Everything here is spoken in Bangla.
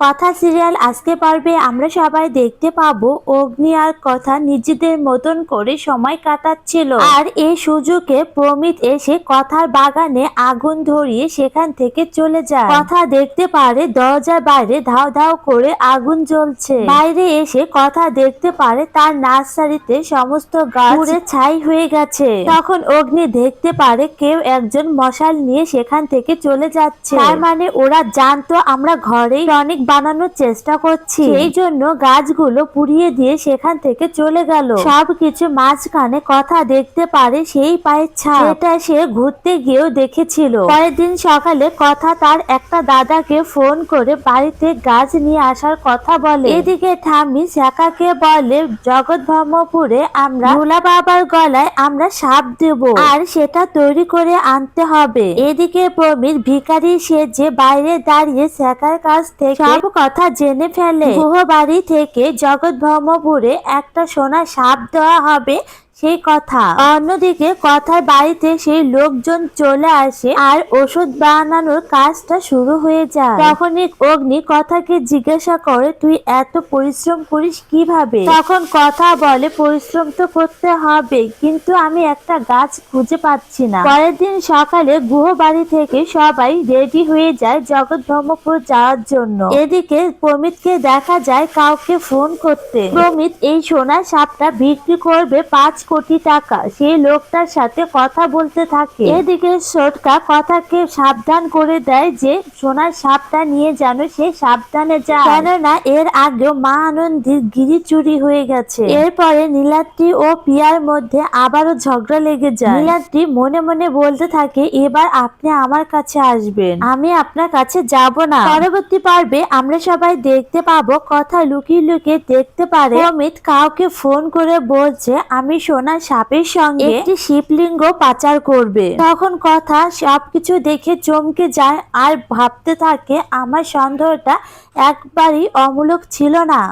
কথা সিরিয়াল আজকে পর্বে আমরা সবাই দেখতে পাবো অগ্নি আর কথা নিজেদের মতন করে সময় কাটাচ্ছিল। আর এই সুযোগে প্রমিত এসে কথার বাগানে আগুন ধরিয়ে সেখান থেকে চলে যায়। কথা দেখতে পারে দরজার বাইরে ধাও ধাও করে আগুন জ্বলছে। বাইরে এসে কথা দেখতে পারে তার নার্সারিতে সমস্ত গাছ পুড়ে ছাই হয়ে গেছে। তখন অগ্নি দেখতে পারে কেউ একজন মশাল নিয়ে সেখান থেকে চলে যাচ্ছে। তার মানে ওরা জানতো আমরা ঘরেই টনিক বানানোর চেষ্টা করছি। এই জন্য গাছগুলো পুড়িয়ে দিয়ে সেখান থেকে চলে গেল। সব কিছু মাঝখানে কথা দেখতে পারে সেই পায়ের ছাপ। এটা সে ঘুরতে গিয়েও দেখেছিল। পরের দিন সকালে কথা তার একটা দাদাকে ফোন করে বাড়িতে গাছ নিয়ে আসার কথা বলে। এদিকে ঠামি শাকাকে বলে জগৎ ব্রহ্মপুরে আমরা ভোলা বাবার গলায় আমরা সাপ দেব। আর সেটা তৈরি করে আনতে হবে। এদিকে প্রমিত ভিখারি যে বাইরে দাঁড়িয়ে শেখার কাছ থেকে সব কথা জেনে ফেলে। গুহ বাড়ি থেকে জগৎ ব্রহ্মপুরে একটা সোনা সাপ দেওয়া হবে। সেই কথা। অন্যদিকে কথার বাড়িতে সেই লোকজন চলে আসে আর ওষুধ বানানোর কাজটা শুরু হয়ে যায়। তখনই অগ্নি কথাকে জিজ্ঞাসা করে, তুই এত পরিশ্রম করিস কীভাবে? তখন কথা বলে, পরিশ্রম তো করতে হবে, কিন্তু আমি একটা গাছ খুঁজে পাচ্ছি না। পরের দিন সকালে গুহ বাড়ি থেকে সবাই রেডি হয়ে যায় জগৎ ব্রহ্মপুর যাওয়ার জন্য। এদিকে প্রমিতকে দেখা যায় কাউকে ফোন করতে। প্রমিত এই সোনার সাপটা বিক্রি করবে পাঁচ কোটি টাকা। সেই লোকটার সাথে কথা বলতে থাকে। এদিকে সোটকা কথাকে সাবধান করে দেয় যে, সোনার সাপটা নিয়ে যেন সে সাবধানে যায়। কেননা এর আগেও মা আনন্দির গিরি চুরি হয়ে গেছে। এরপরে নীলাদ্রি ও পিয়ার মধ্যে আবারও ঝগড়া লেগে যায়। নীলাদ্রি মনে মনে বলতে থাকে, এবার আপনি আমার কাছে আসবেন। আমি আপনার কাছে যাব না। পরবর্তী পর্বে আমরা সবাই দেখতে পাবো, কথা লুকিয়ে লুকিয়ে দেখতে পারে। অমিত কাউকে ফোন করে বলছে, আমি সোনার সাপের সঙ্গে একটি শিবলিঙ্গ পাচার করবে। তখন কথা সবকিছু দেখে চমকে যায় আর ভাবতে থাকে আমার সন্দেহটা একবারই অমূলক ছিল না।